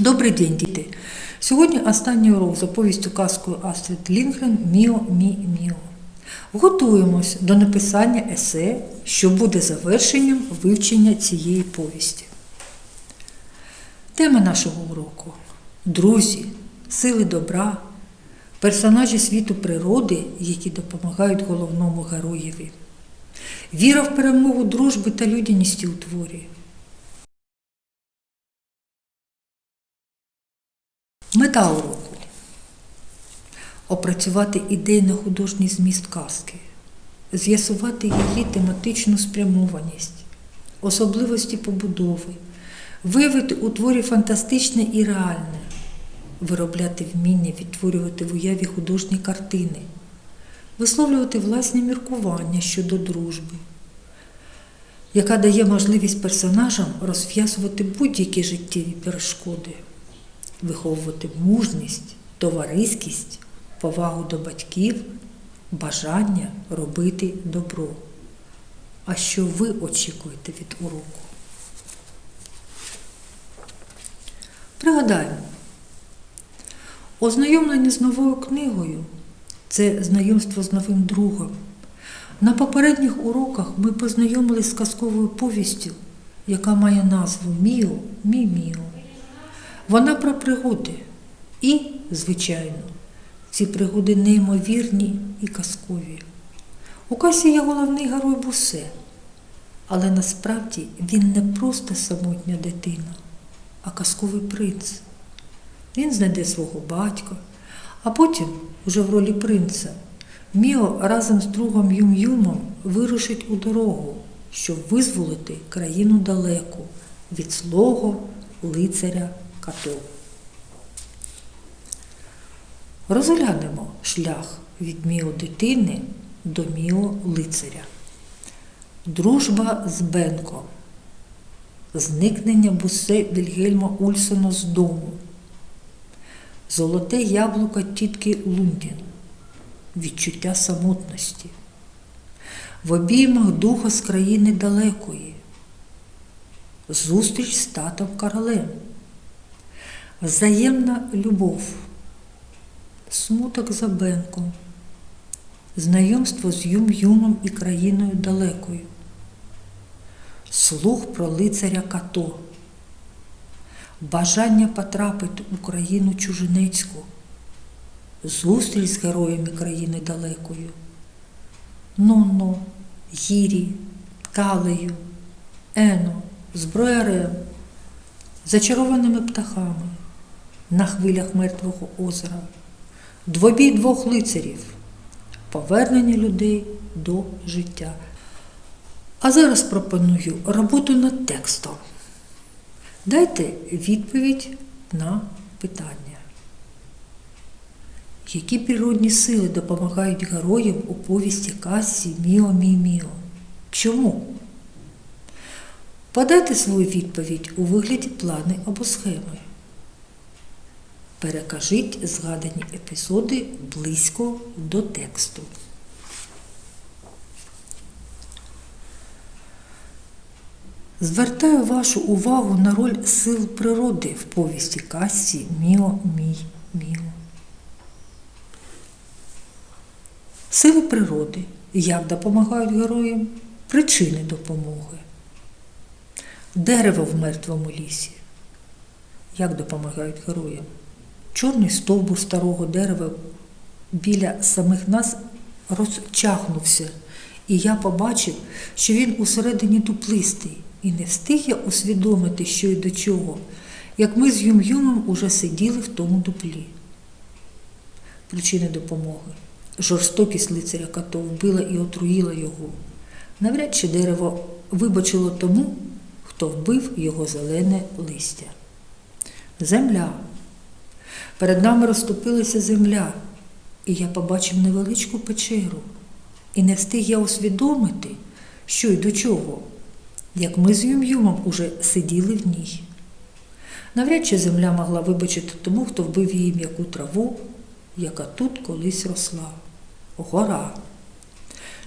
Добрий день, діти! Сьогодні останній урок за повістю казкою Астрид Лінгрен Міо Мі Міо. Готуємось до написання есе, що буде завершенням вивчення цієї повісті. Тема нашого уроку друзі, сили добра, персонажі світу природи, які допомагають головному героєві, віра в перемогу дружби та людяності у творі. Мета уроку. Опрацювати ідейно-художній зміст казки, з'ясувати її тематичну спрямованість, особливості побудови, виявити у творі фантастичне і реальне, виробляти вміння відтворювати в уяві художні картини, висловлювати власні міркування щодо дружби, яка дає можливість персонажам розв'язувати будь-які життєві перешкоди виховувати мужність, товариськість, повагу до батьків, бажання робити добро. А що ви очікуєте від уроку? Пригадаємо, ознайомлення з новою книгою це знайомство з новим другом. На попередніх уроках ми познайомилися з казковою повістю, яка має назву Міо Мі Міо. Вона про пригоди. І, звичайно, ці пригоди неймовірні і казкові. У касі є головний герой Бусе, але насправді він не просто самотня дитина, а казковий принц. Він знайде свого батька, а потім, уже в ролі принца, Міо разом з другом Юм-Юмом вирушить у дорогу, щоб визволити країну далеку від злого лицаря Като. Розглянемо шлях від Міо дитини до Міо лицаря. Дружба з Бенком. Зникнення бусе Вільгельма Ульсона з дому. Золоте яблуко тітки Лундін. Відчуття самотності. В обіймах духа з країни далекої. Зустріч з татом королем. Взаємна любов, смуток за Бенком, знайомство з Юм-Юмом і країною далекою, слух про лицаря Като, бажання потрапити у країну чужинецьку, зустріч з героями країни далекою, Нонно, Гірі, Калею, Ено, зброярем, зачарованими птахами на хвилях мертвого озера, двобій двох лицарів, повернення людей до життя. А зараз пропоную роботу над текстом. Дайте відповідь на питання. Які природні сили допомагають героям у повісті Кассі Міо Мі Міо? Чому? Подайте свою відповідь у вигляді плани або схеми. Перекажіть згадані епізоди близько до тексту. Звертаю вашу увагу на роль сил природи в повісті Кассі Міо Мій Міо. Сили природи як допомагають героям? Причини допомоги. Дерево в мертвому лісі. Як допомагають героям? Чорний стовбур старого дерева біля самих нас розчахнувся, і я побачив, що він усередині дуплистий, і не встиг я усвідомити, що й до чого, як ми з Юм-Юмом уже сиділи в тому дуплі. Причини допомоги. Жорстокість лицаря Като вбила і отруїла його. Навряд чи дерево вибачило тому, хто вбив його зелене листя. Земля. Перед нами розступилася земля, і я побачив невеличку печеру. І не встиг я усвідомити, що й до чого, як ми з Юм-Юмом уже сиділи в ній. Навряд чи земля могла вибачити тому, хто вбив її м'яку траву, яка тут колись росла. Гора.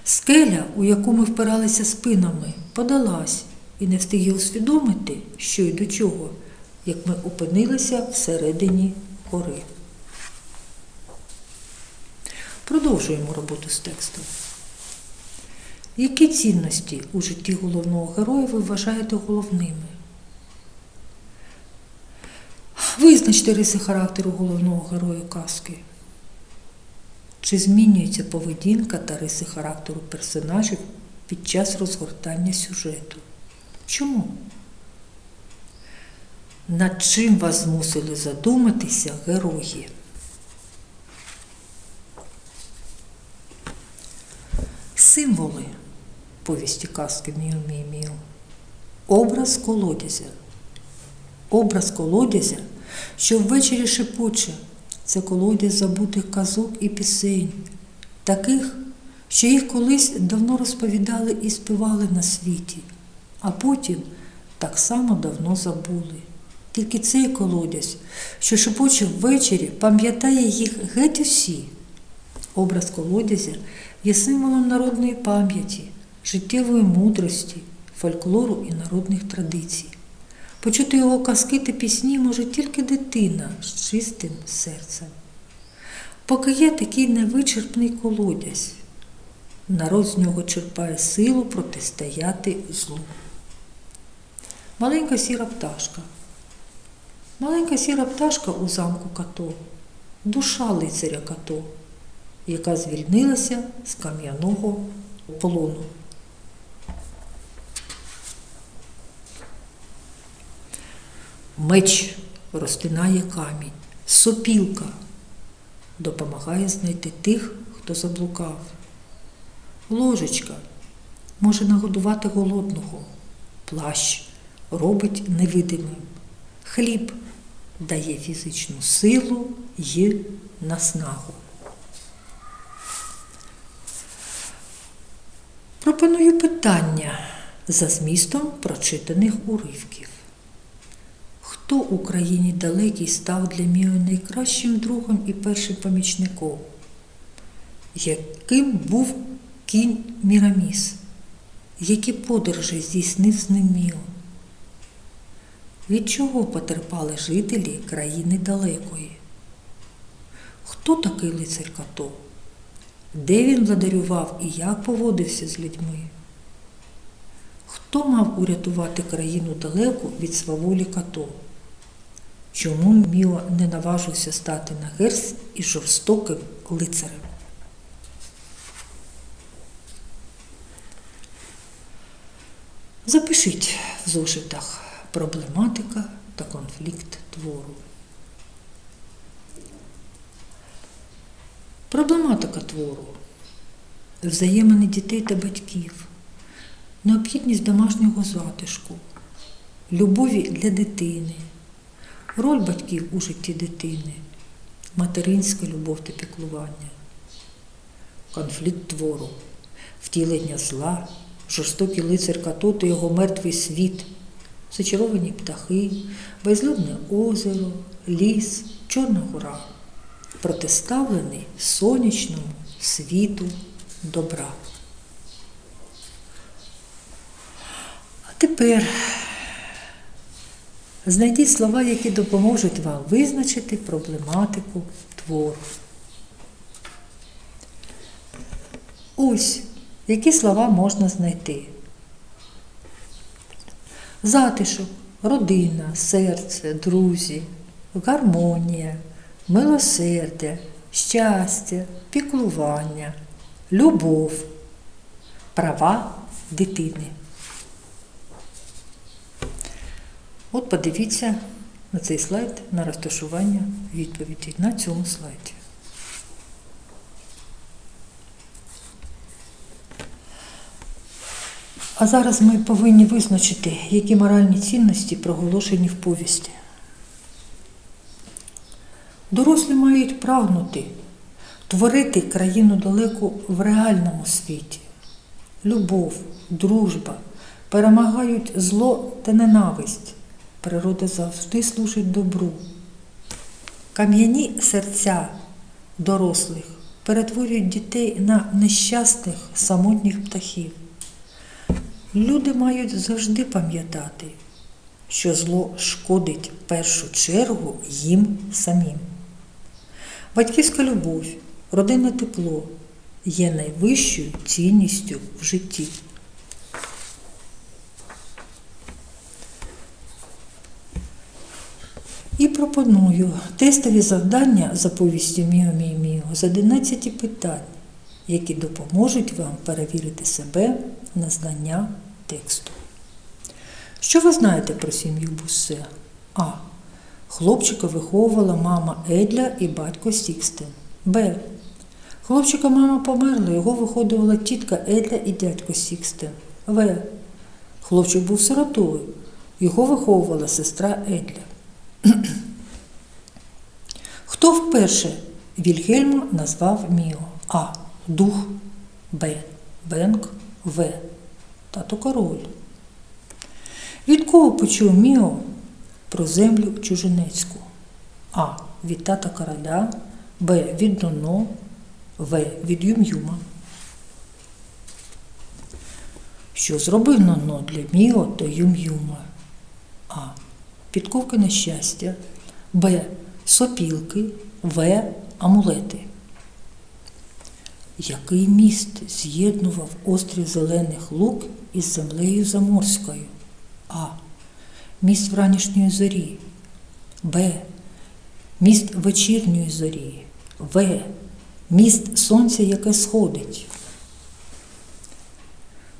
Скеля, у яку ми впиралися спинами, подалась, і не встиг усвідомити, що й до чого, як ми опинилися всередині гори. Продовжуємо роботу з текстом. Які цінності у житті головного героя ви вважаєте головними? Визначте риси характеру головного героя казки. Чи змінюється поведінка та риси характеру персонажів під час розгортання сюжету? Чому? Над чим вас змусили задуматися герої? Символи повісті казки Міо Міо Міо. Образ колодязя. Образ колодязя, що ввечері шепоче, це колодязь забутих казок і пісень, таких, що їх колись давно розповідали і співали на світі, а потім так само давно забули. Тільки цей колодязь, що шепоче ввечері, пам'ятає їх геть усі. Образ колодязя є символом народної пам'яті, життєвої мудрості, фольклору і народних традицій. Почути його казки та пісні може тільки дитина з чистим серцем. Поки є такий невичерпний колодязь, народ з нього черпає силу протистояти злу. Маленька сіра пташка. Маленька сіра пташка у замку Като, душа лицаря Като, яка звільнилася з кам'яного полону. Меч розтинає камінь, сопілка допомагає знайти тих, хто заблукав. Ложечка може нагодувати голодного, плащ робить невидимим. Хліб дає фізичну силу й наснагу. Пропоную питання за змістом прочитаних уривків. Хто Україні далекий став для Міо найкращим другом і першим помічником? Яким був кінь Міраміс? Які подорожі здійснив з ним Міо? Від чого потерпали жителі країни далекої? Хто такий лицар Като? Де він владарював і як поводився з людьми? Хто мав урятувати країну далеку від сваволі Като? Чому Міо не наважився стати на герць із жорстоким лицарем? Запишіть в зошитах проблематика та конфлікт твору. Проблематика твору. Взаємини дітей та батьків, необхідність домашнього затишку, любові для дитини, роль батьків у житті дитини, материнська любов та піклування, конфлікт твору, втілення зла, жорстокий лицар Като та його мертвий світ, зачаровані птахи, безлюдне озеро, ліс, Чорна гора, протиставлений сонячному світу добра. А тепер знайдіть слова, які допоможуть вам визначити проблематику твору. Ось які слова можна знайти. Затишок, родина, серце, друзі, гармонія, милосердя, щастя, піклування, любов, права дитини. От подивіться на цей слайд на розташування відповіді на цьому слайді. А зараз ми повинні визначити, які моральні цінності проголошені в повісті. Дорослі мають прагнути творити країну далеку в реальному світі. Любов, дружба перемагають зло та ненависть. Природа завжди служить добру. Кам'яні серця дорослих перетворюють дітей на нещасних самотніх птахів. Люди мають завжди пам'ятати, що зло шкодить в першу чергу їм самим. Батьківська любов, родинне тепло є найвищою цінністю в житті. І пропоную тестові завдання за повістю Міо Міо Міо з 11 питань, які допоможуть вам перевірити себе на знання тексту. Що ви знаєте про сім'ю Бусе? А. Хлопчика виховувала мама Едля і батько Сікстен. Б. Хлопчика мама померла, його виходувала тітка Едля і дядько Сікстен. В. Хлопчик був сиротою, його виховувала сестра Едля. Хто вперше Вільгельма назвав Міо? А. Дух, Б. Бенк, В. Тато король. Від кого почув Міо про землю чужинецьку? А. Від тата короля, Б. Від Доно, В. Від Юм'юма. Що зробив Ноно для Міо та Юм'юма? А. Підковки на щастя, Б. Сопілки, В. Амулети. Який міст з'єднував острів Зелених Лук із землею Заморською? А. Міст вранішньої зорі. Б. Міст вечірньої зорі. В. Міст сонця, яке сходить.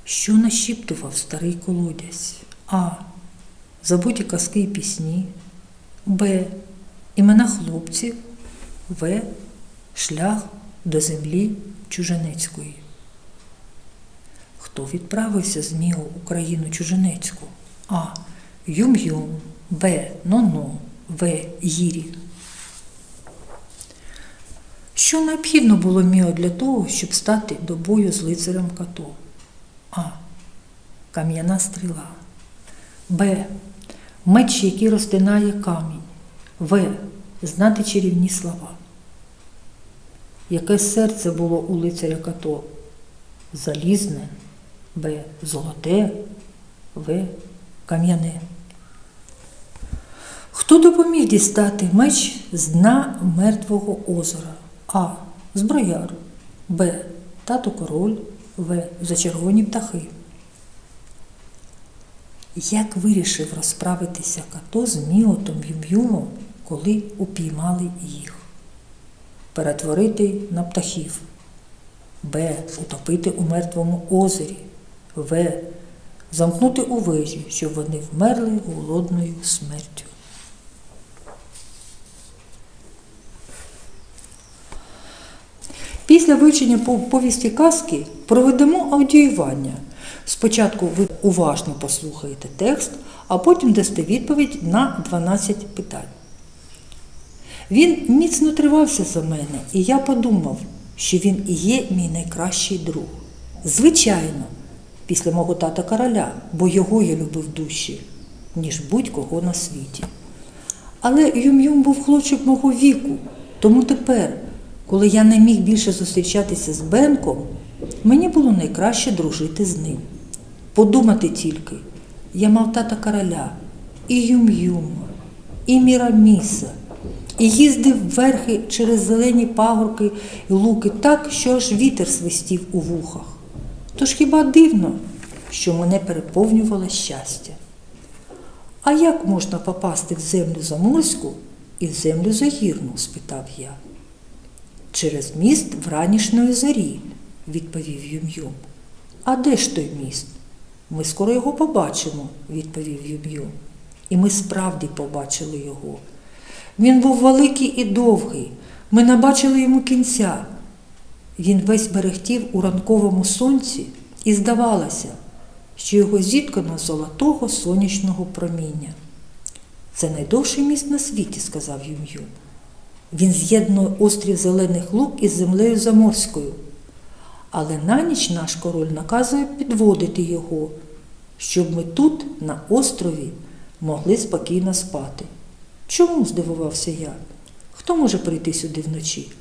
Що нашіптував старий колодязь? А. Забуті казки і пісні. Б. Імена хлопців. В. Шлях до землі Чуженецької. Хто відправився з Міо у країну Чуженецьку? А. Юм-Юм, Б. Ноно, В. Гірі. Що необхідно було Міо для того, щоб стати до бою з лицарем Като? А. Кам'яна стріла. Б. Меч, який розтинає камінь. В. Знати чарівні слова. Яке серце було у лицаря Като? Залізне, Б. Золоте, В. Кам'яне. Хто допоміг дістати меч з дна мертвого озера? А. Зброяр, Б. Тато король, В. Зачервоні птахи. Як вирішив розправитися като з Міотом Юм'юмом, коли упіймали їх? Перетворити на птахів. Б. Утопити у мертвому озері. В. Замкнути у вежі, щоб вони вмерли голодною смертю. Після вивчення повісті казки проведемо аудіювання. Спочатку ви уважно послухаєте текст, а потім дасте відповідь на 12 питань. Він міцно тривався за мене, і я подумав, що він і є мій найкращий друг. Звичайно, після мого тата короля, бо його я любив дужче, ніж будь-кого на світі. Але Юм-Юм був хлопчик мого віку, тому тепер, коли я не міг більше зустрічатися з Бенком, мені було найкраще дружити з ним. Подумати тільки, я мав тата короля, і Юм-Юма, і Міраміса, і їздив верхи через зелені пагорки і луки так, що аж вітер свистів у вухах. Тож хіба дивно, що мене переповнювало щастя? А як можна попасти в землю заморську і в землю загірну? спитав я. Через міст вранішньої зорі, відповів Юм-Юм. А де ж той міст? Ми скоро його побачимо, відповів Юм-Юм. І ми справді побачили його. Він був великий і довгий. Ми не бачили йому кінця. Він весь мерехтів у ранковому сонці, і здавалося, що його зіткано золотого сонячного проміння. Це найдовший міст на світі, сказав Юм-Юм. Він з'єднує острів Зелених Лук із землею Заморською. Але на ніч наш король наказує підводити його, щоб ми тут, на острові, могли спокійно спати. Чому? здивувався я. Хто може прийти сюди вночі?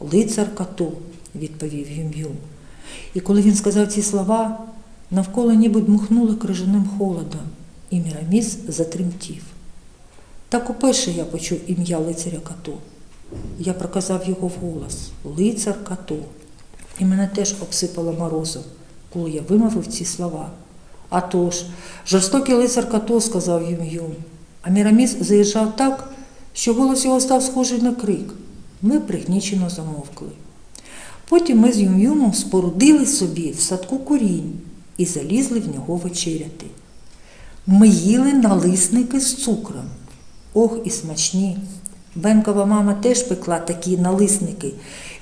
Лицар Като, відповів Юм-Юм. І коли він сказав ці слова, навколо ніби дмухнуло крижаним холодом. і Міраміс затремтів. Так уперше я почув ім'я лицаря Като. Я проказав його вголос лицар Като. І мене теж обсипало морозом, коли я вимовив ці слова. А тож, жорстокий лицар Като, сказав Юм-Юм. А Міраміс заїжджав так, що голос його став схожий на крик. Ми пригнічено замовкли. Потім ми з Юм-Юмом спорудили собі в садку курінь і залізли в нього вечеряти. Ми їли налисники з цукром. Ох, і смачні. Бенкова мама теж пекла такі налисники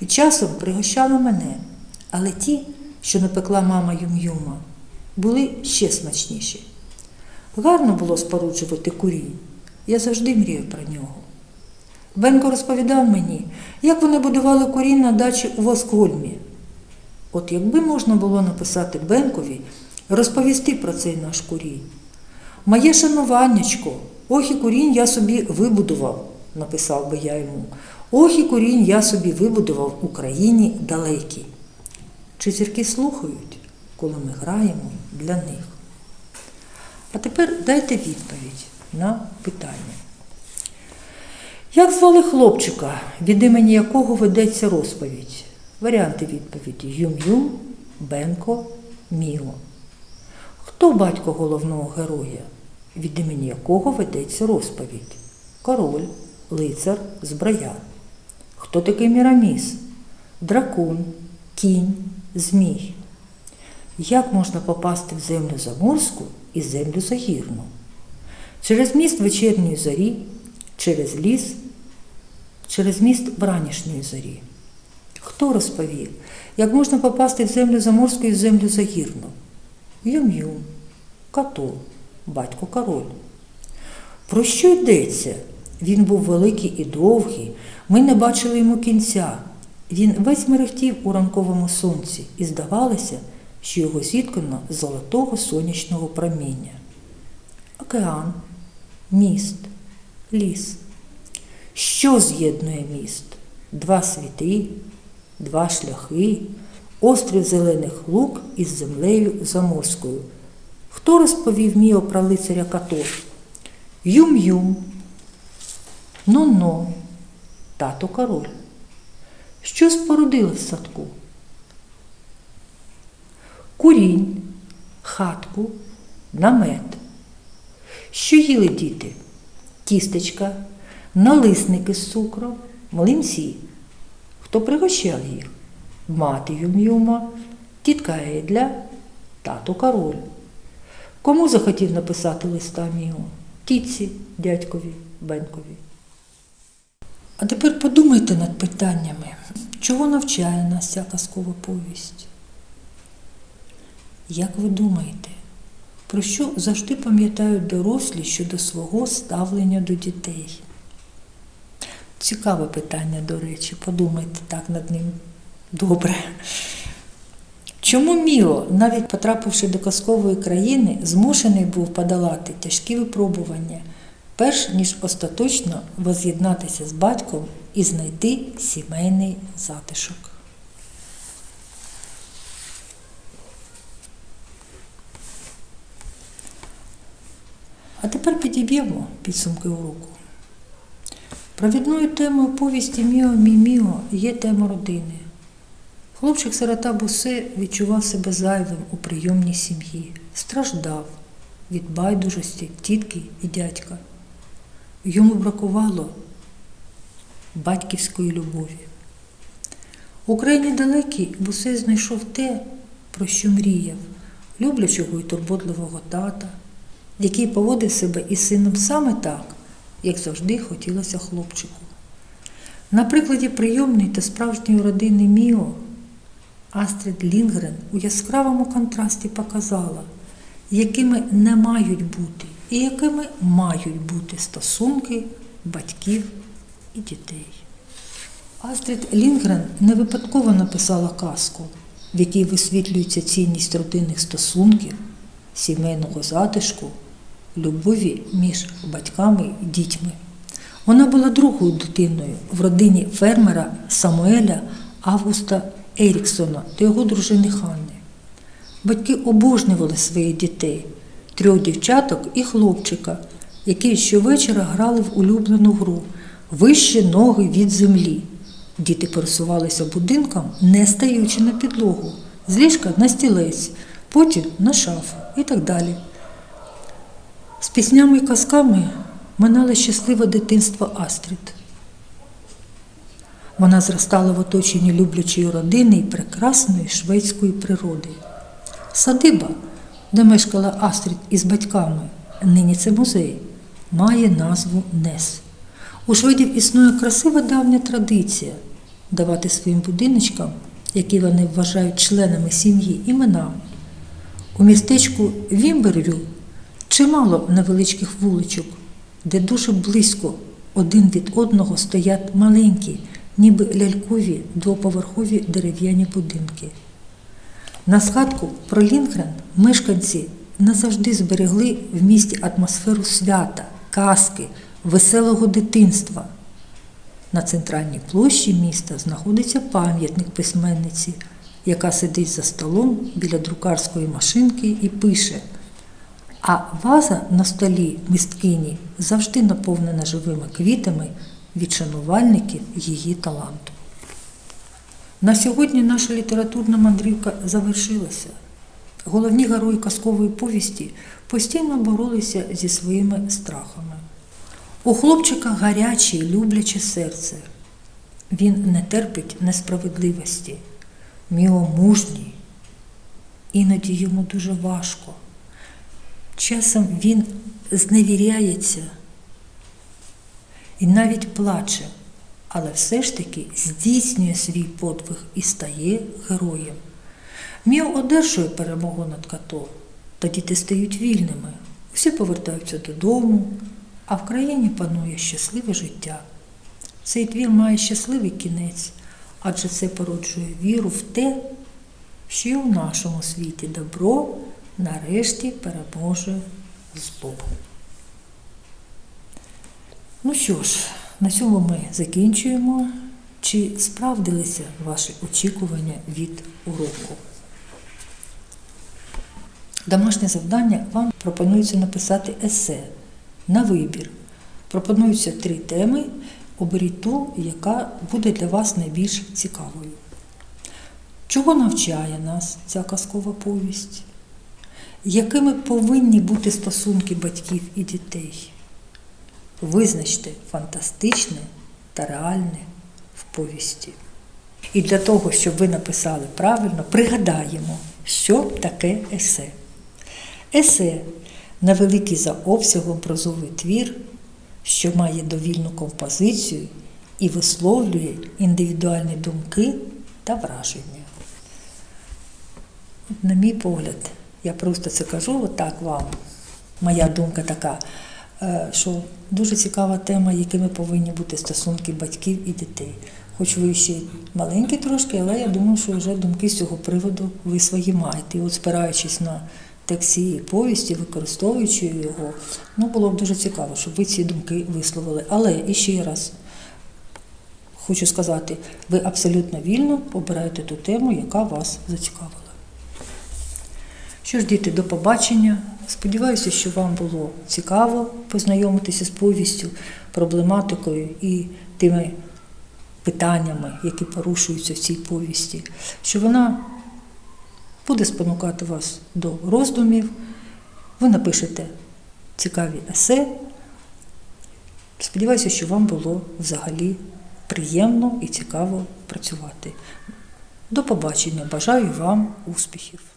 і часом пригощала мене. Але ті, що напекла мама Юм-Юма, були ще смачніші. Гарно було споруджувати курінь. Я завжди мріяв про нього. Бенко розповідав мені, як вони будували курінь на дачі у Воскольмі. От якби можна було написати Бенкові, розповісти про цей наш курінь. Моє шануваннячко, ох і курінь я собі вибудував, написав би я йому. Ох і курінь я собі вибудував у країні далекій. Чи зірки слухають, коли ми граємо для них? А тепер дайте відповідь на питання. Як звали хлопчика, від імені якого ведеться розповідь? Варіанти відповіді Юм-Юм, Бенко, Міо. Хто батько головного героя, від імені якого ведеться розповідь? Король, лицар, зброя. Хто такий Міраміс? Дракон, кінь, змій. Як можна попасти в землю заморську і землю загірну? Через міст вечірньої зорі, через ліс, через міст вранішньої зорі. Хто розповів, як можна попасти в землю заморську і в землю загірну? Юм-Юм, Като, батько король. Про що йдеться? Він був великий і довгий, ми не бачили йому кінця. Він весь мерехтів у ранковому сонці, і здавалося, що його зіткано золотого сонячного проміння. Океан, міст, ліс. Що з'єднує міст? Два світи, два шляхи, острів зелених лук із землею заморською. Хто розповів Міо про лицаря Като? Юм-Юм, Ну-но, тато король. Що спорудили в садку? Курінь, хатку, намет. Що їли діти? Тістечка, налисники з цукром, млинці. Хто пригощав їх? Мати Юм-Юма, тітка Едля, тато король. Кому захотів написати листа Міо? Тітці, дядькові, Бенкові. А тепер подумайте над питаннями, чого навчає нас ця казкова повість? Як ви думаєте, про що завжди пам'ятають дорослі щодо свого ставлення до дітей? Цікаве питання, до речі, подумайте так над ним добре. Чому Міо, навіть потрапивши до казкової країни, змушений був подолати тяжкі випробування, перш ніж остаточно воз'єднатися з батьком і знайти сімейний затишок? А тепер підіб'ємо підсумки уроку. Провідною темою повісті Міо Мі Міо є тема родини. Хлопчик сирота Бусе відчував себе зайвим у прийомній сім'ї, страждав від байдужості тітки і дядька. Йому бракувало батьківської любові. У країні далекій Бусе знайшов те, про що мріяв, люблячого і турботливого тата, який поводив себе із сином саме так, як завжди хотілося хлопчику. На прикладі прийомної та справжньої родини Міо Астрид Лінгрен у яскравому контрасті показала, якими не мають бути і якими мають бути стосунки батьків і дітей. Астрид Лінгрен не випадково написала казку, в якій висвітлюється цінність родинних стосунків, сімейного затишку, любові між батьками і дітьми. Вона була другою дитиною в родині фермера Самуеля Августа Еріксона та його дружини Ханни. Батьки обожнювали своїх дітей, трьох дівчаток і хлопчика, які щовечора грали в улюблену гру вище ноги від землі. Діти пересувалися будинком, не стаючи на підлогу, з ліжка на стілець, потім на шафу і так далі. З піснями і казками минало щасливе дитинство Астрід. Вона зростала в оточенні люблячої родини і прекрасної шведської природи. Садиба, де мешкала Астрід із батьками, нині це музей, має назву Нес. У шведів існує красива давня традиція давати своїм будиночкам, які вони вважають членами сім'ї, імена. У містечку Вімбервю чимало невеличких вуличок, де дуже близько один від одного стоять маленькі, ніби лялькові двоповерхові дерев'яні будинки. На згадку про Лінкрен мешканці назавжди зберегли в місті атмосферу свята, казки, веселого дитинства. На центральній площі міста знаходиться пам'ятник письменниці, яка сидить за столом біля друкарської машинки і пише. А ваза на столі мисткині завжди наповнена живими квітами від шанувальників її таланту. На сьогодні наша літературна мандрівка завершилася. Головні герої казкової повісті постійно боролися зі своїми страхами. У хлопчика гаряче любляче серце. Він не терпить несправедливості. Міо мужній. Іноді йому дуже важко. Часом він зневіряється і навіть плаче, але все ж таки здійснює свій подвиг і стає героєм. Міо одержує перемогу над като, та діти стають вільними, усі повертаються додому, а в країні панує щасливе життя. Цей твір має щасливий кінець, адже це породжує віру в те, що і у нашому світі добро нарешті переможе зло. Ну що ж, на цьому ми закінчуємо. Чи справдилися ваші очікування від уроку? Домашнє завдання вам пропонується написати есе на вибір. Пропонуються три теми. Оберіть ту, яка буде для вас найбільш цікавою. Чого навчає нас ця казкова повість? Якими повинні бути стосунки батьків і дітей? Визначте фантастичне та реальне в повісті. І для того, щоб ви написали правильно, пригадаємо, що таке есе. Есе невеликий за обсягом прозовий твір, що має довільну композицію і висловлює індивідуальні думки та враження. На мій погляд, я просто це кажу отак вам. Моя думка така, е, що дуже цікава тема, якими повинні бути стосунки батьків і дітей. Хоч ви ще маленькі трошки, але я думаю, що вже думки з цього приводу ви свої маєте. І от спираючись на текст цієї повісті, використовуючи його, ну було б дуже цікаво, щоб ви ці думки висловили. Але і ще раз хочу сказати, ви абсолютно вільно обираєте ту тему, яка вас зацікавила. Що ж, діти, до побачення. Сподіваюся, що вам було цікаво познайомитися з повістю, проблематикою і тими питаннями, які порушуються в цій повісті, що вона буде спонукати вас до роздумів. Ви напишете цікаві есе. Сподіваюся, що вам було взагалі приємно і цікаво працювати. До побачення. Бажаю вам успіхів!